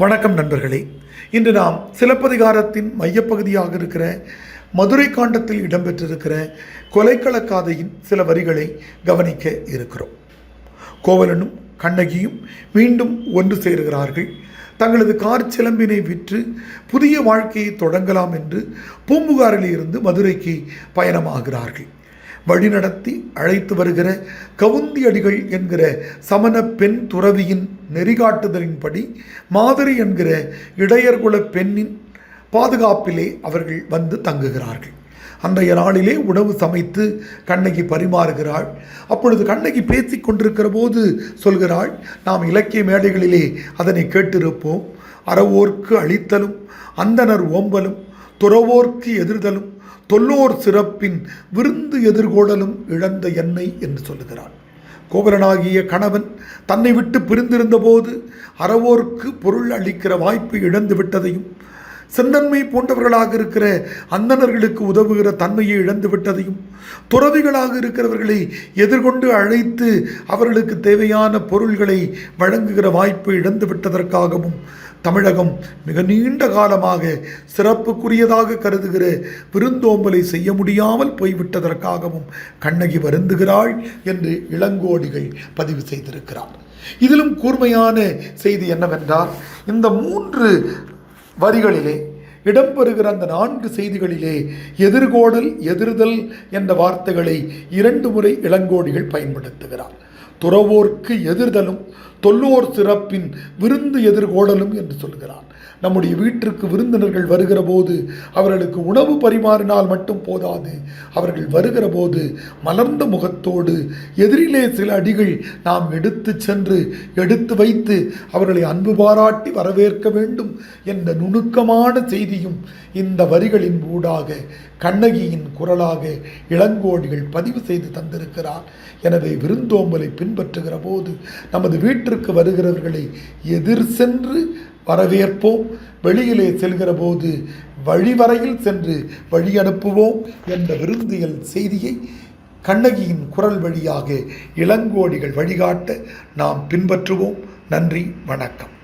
வணக்கம் நண்பர்களே. இன்று நாம் சிலப்பதிகாரத்தின் மையப்பகுதியாக இருக்கிற மதுரை காண்டத்தில் இடம்பெற்றிருக்கிற கொலைக்களக்காதையின் சில வரிகளை கவனிக்க இருக்கிறோம். கோவலனும் கண்ணகியும் மீண்டும் ஒன்று சேருகிறார்கள். தங்களது கார் சிலம்பினை விற்று புதிய வாழ்க்கையை தொடங்கலாம் என்று பூம்புகாரிலிருந்து மதுரைக்கு பயணமாகிறார்கள். வழிநடத்தி அழைத்து வருகிற கவுந்தியடிகள் என்கிற சமண பெண் துறவியின் நெறிகாட்டுதலின்படி மாதிரி என்கிற இடையர்குல பெண்ணின் பாதுகாப்பிலே அவர்கள் வந்து தங்குகிறார்கள். அன்றைய நாளிலே உணவு சமைத்து கண்ணகி பரிமாறுகிறாள். அப்பொழுது கண்ணகி பேசி கொண்டிருக்கிற போது சொல்கிறாள் நாம் இலக்கிய மேடைகளிலே அதனை கேட்டிருப்போம். அறவோர்க்கு அளித்தலும் அந்தனர் ஓம்பலும் துறவோர்க்கு எதிர்தலும் தொல்லோர் சிறப்பின் விருந்து எதிர்கோடலும் இழந்த என்னை என்று சொல்லுகிறான். கோவலனாகிய கணவன் தன்னை விட்டு பிரிந்திருந்தபோது அறவோர்க்கு பொருள் அளிக்கிற வாய்ப்பு இழந்து விட்டதையும் செந்தன்மை போன்றவர்களாக இருக்கிற அந்தணர்களுக்கு உதவுகிற தன்மையை இழந்து விட்டதையும் துறவிகளாக இருக்கிறவர்களை எதிர்கொண்டு அழைத்து அவர்களுக்கு தேவையான பொருள்களை வழங்குகிற வாய்ப்பு இழந்து விட்டதற்காகவும் தமிழகம் மிக நீண்ட காலமாக சிறப்புக்குரியதாக கருதுகிற விருந்தோம்பலை செய்ய முடியாமல் போய்விட்டதற்காகவும் கண்ணகி வருந்துகிறாள் என்று இளங்கோடிகள் பதிவு செய்திருக்கிறார். இதிலும் கூர்மையான செய்தி என்னவென்றால் இந்த மூன்று வரிகளிலே இடம்பெறுகிற அந்த நான்கு செய்திகளிலே எதிர்கோடல் எதிர்தல் என்ற வார்த்தைகளை இரண்டு முறை இளங்கோடிகள் பயன்படுத்துகிறார். துறவோர்க்கு எதிர்தலும் தொல்லோர் சிறப்பின் விருந்து எதிர்கோடலும் என்று சொல்கிறான். நம்முடைய வீட்டிற்கு விருந்தினர்கள் வருகிற போது அவர்களுக்கு உணவு பரிமாறினால் மட்டும் போதாது. அவர்கள் வருகிற போது மலர்ந்த முகத்தோடு எதிரிலே சில அடிகள் நாம் எடுத்து சென்று எடுத்து வைத்து அவர்களை அன்பு பாராட்டி வரவேற்க வேண்டும் என்ற நுணுக்கமான செய்தியும் இந்த வரிகளின் ஊடாக கண்ணகியின் குரலாக இளங்கோடிகள் பதிவு செய்து தந்திருக்கிறார். எனவே விருந்தோம்பலை பின்பற்றுகிற போது நமது வீட்டிற்கு வருகிறவர்களை எதிர் சென்று வரவேற்போம். வெளியிலே செல்கிற போது வழிவரையில் சென்று வழி அனுப்புவோம் என்ற விருந்தியல் செய்தியை கண்ணகியின் குரல் வழியாக இளங்கோடிகள் வழிகாட்ட நாம் பின்பற்றுவோம். நன்றி வணக்கம்.